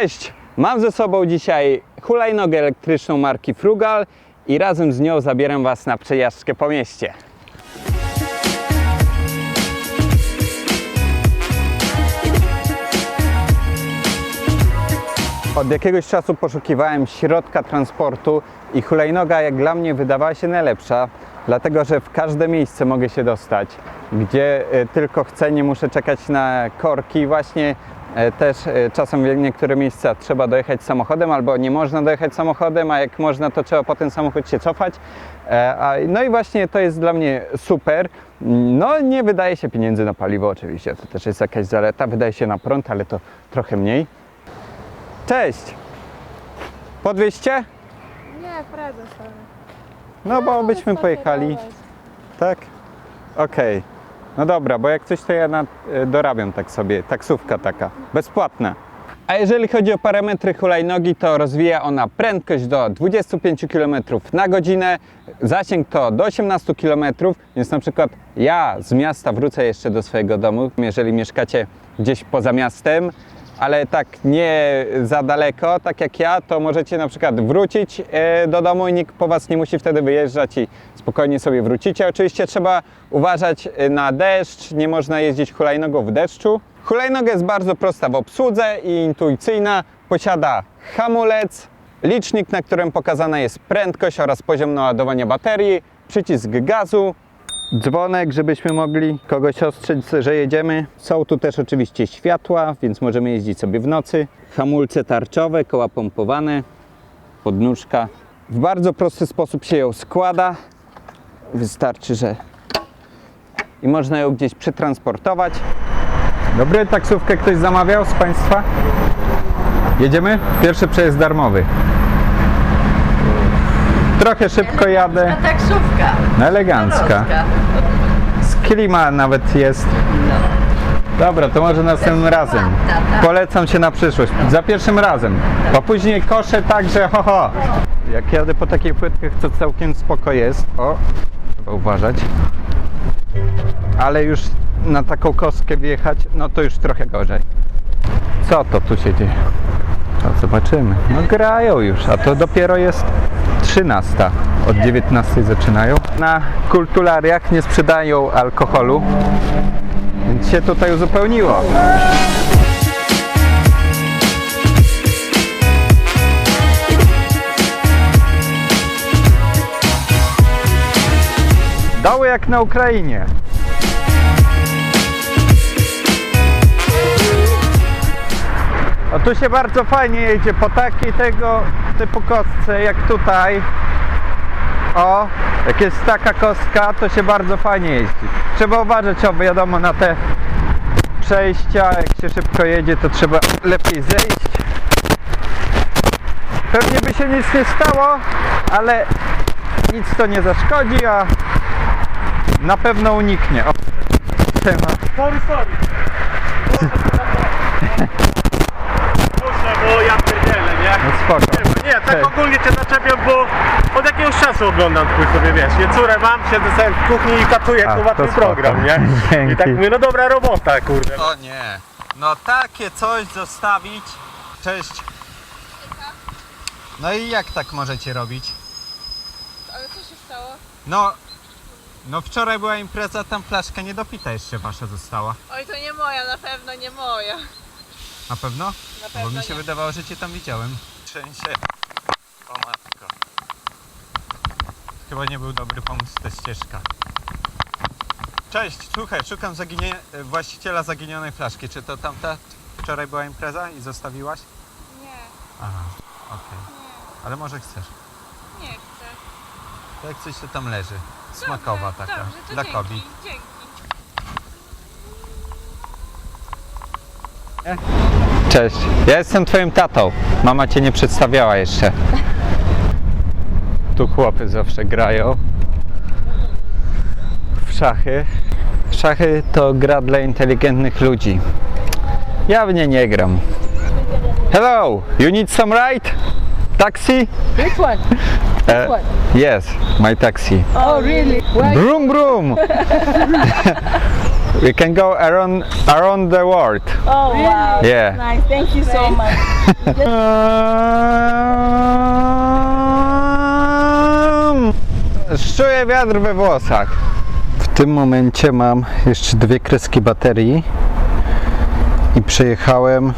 Cześć! Mam ze sobą dzisiaj hulajnogę elektryczną marki Frugal i razem z nią zabieram Was na przejażdżkę po mieście. Od jakiegoś czasu poszukiwałem środka transportu i hulajnoga jak dla mnie wydawała się najlepsza, dlatego że w każde miejsce mogę się dostać, gdzie e, tylko chcę, nie muszę czekać na korki. Właśnie e, też e, czasem w niektóre miejsca trzeba dojechać samochodem albo nie można dojechać samochodem, a jak można to trzeba po ten samochód się cofać. No i właśnie to jest dla mnie super. No nie wydaje się pieniędzy na paliwo oczywiście, to też jest jakaś zaleta, wydaje się na prąd, ale to trochę mniej. Cześć! Podwieźcie? Nie, poradzę sobie. No bo byśmy pojechali. Tak? Okej. No dobra, bo jak coś to ja na, e, dorabiam tak sobie, taksówka taka, bezpłatna. A jeżeli chodzi o parametry hulajnogi, to rozwija ona prędkość do 25 km na godzinę, zasięg to do 18 km, więc na przykład ja z miasta wrócę jeszcze do swojego domu, jeżeli mieszkacie gdzieś poza miastem, ale tak nie za daleko, tak jak ja, to możecie na przykład wrócić e, do domu i nikt po Was nie musi wtedy wyjeżdżać i spokojnie sobie wrócicie. Oczywiście trzeba uważać e, na deszcz, nie można jeździć hulajnogą w deszczu. Hulajnoga jest bardzo prosta w obsłudze i intuicyjna. Posiada hamulec, licznik, na którym pokazana jest prędkość oraz poziom naładowania baterii, przycisk gazu, dzwonek, żebyśmy mogli kogoś ostrzec, że jedziemy. Są tu też oczywiście światła, więc możemy jeździć sobie w nocy. Hamulce tarczowe, koła pompowane, podnóżka. W bardzo prosty sposób się ją składa. Wystarczy, że i można ją gdzieś przetransportować. Dobry, taksówkę ktoś zamawiał z Państwa? Jedziemy? Pierwszy przejazd darmowy. Trochę szybko jadę. Taksówka. Elegancka. Z klima nawet jest. Dobra, to może następnym razem. Polecam się na przyszłość. Za pierwszym razem. A później koszę także ho ho. Jak jadę po takich płytkach, to całkiem spoko jest. O, trzeba uważać. Ale już na taką kostkę wjechać, no to już trochę gorzej. Co to tu się dzieje? To zobaczymy. No grają już, a to dopiero jest 13. Od 19 zaczynają. Na kulturariach nie sprzedają alkoholu, więc się tutaj uzupełniło. Doły jak na Ukrainie. O tu się bardzo fajnie jedzie po takiej tego typu kostce jak tutaj. O, jak jest taka kostka, to się bardzo fajnie jeździ. Trzeba uważać, o wiadomo, na te przejścia, jak się szybko jedzie, to trzeba lepiej zejść. Pewnie by się nic nie stało, ale nic to nie zaszkodzi, a na pewno uniknie. O, temat. Sorry, sorry. Muszę, bo ja pierdzielę, nie? No spoko. Tak ogólnie cię zaczepiam, bo od jakiegoś czasu oglądam twój sobie, wiesz, nie córę mam, siedzę sobie w kuchni i katuję, A, kurwa, to twój spoko. program, nie? Dzięki. I tak mówię, no dobra robota, kurde. O nie. No takie coś zostawić. Cześć. No i jak tak możecie robić? Ale co się stało? No, no wczoraj była impreza, tam flaszka niedopita jeszcze wasza została. Oj, to nie moja, na pewno nie moja. Na pewno? Na pewno Bo mi się nie. wydawało, że cię tam widziałem. Trzęsie. O matko. Chyba nie był dobry pomysł ta ścieżka. Cześć, słuchaj, szukam zaginie... właściciela zaginionej flaszki. Czy to tamta wczoraj była impreza i zostawiłaś? Nie, Aha, okej. nie, Ale może chcesz. nie chcę. To jak coś to tam leży. Smakowa Dobrze, taka. Dobrze, to dla dzięki, kobiet. dzięki. Cześć, ja jestem twoim tatą. Mama cię nie przedstawiała jeszcze. Tu chłopy zawsze grają w szachy. Szachy to gra dla inteligentnych ludzi. Ja w nie nie gram. Hello, you need some ride? Taxi? Which one? Uh, one? yes, my taxi. Oh, really? Why? Brum brum. We can go around around the world. Oh wow. Yeah. Nice. Thank you so much. Czuję wiatr we włosach. W tym momencie mam jeszcze dwie kreski baterii i przejechałem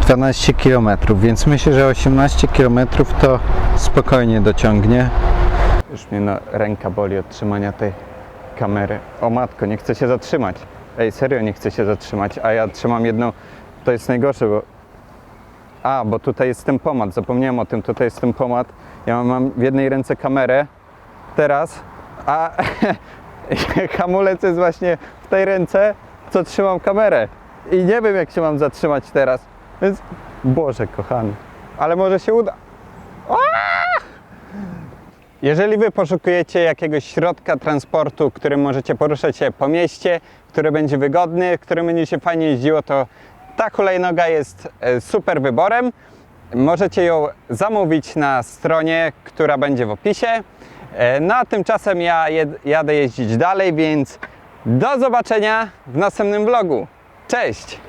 12 km, więc myślę, że 18 km to spokojnie dociągnie. Już mnie no, ręka boli od trzymania tej kamery. O matko, nie chcę się zatrzymać. Ej, serio nie chcę się zatrzymać, a ja trzymam jedną. To jest najgorsze, bo a, bo tutaj jest ten pomad, zapomniałem o tym, tutaj jest ten pomad. Ja mam w jednej ręce kamerę teraz, a hamulec jest właśnie w tej ręce, co trzymam kamerę. I nie wiem, jak się mam zatrzymać teraz. Więc, Boże, kochany, ale może się uda. Jeżeli Wy poszukujecie jakiegoś środka transportu, którym możecie poruszać się po mieście, który będzie wygodny, którym będzie się fajnie jeździło, to ta hulajnoga jest e, super wyborem. Możecie ją zamówić na stronie, która będzie w opisie. E, No a tymczasem ja jadę jeździć dalej, więc do zobaczenia w następnym vlogu. Cześć!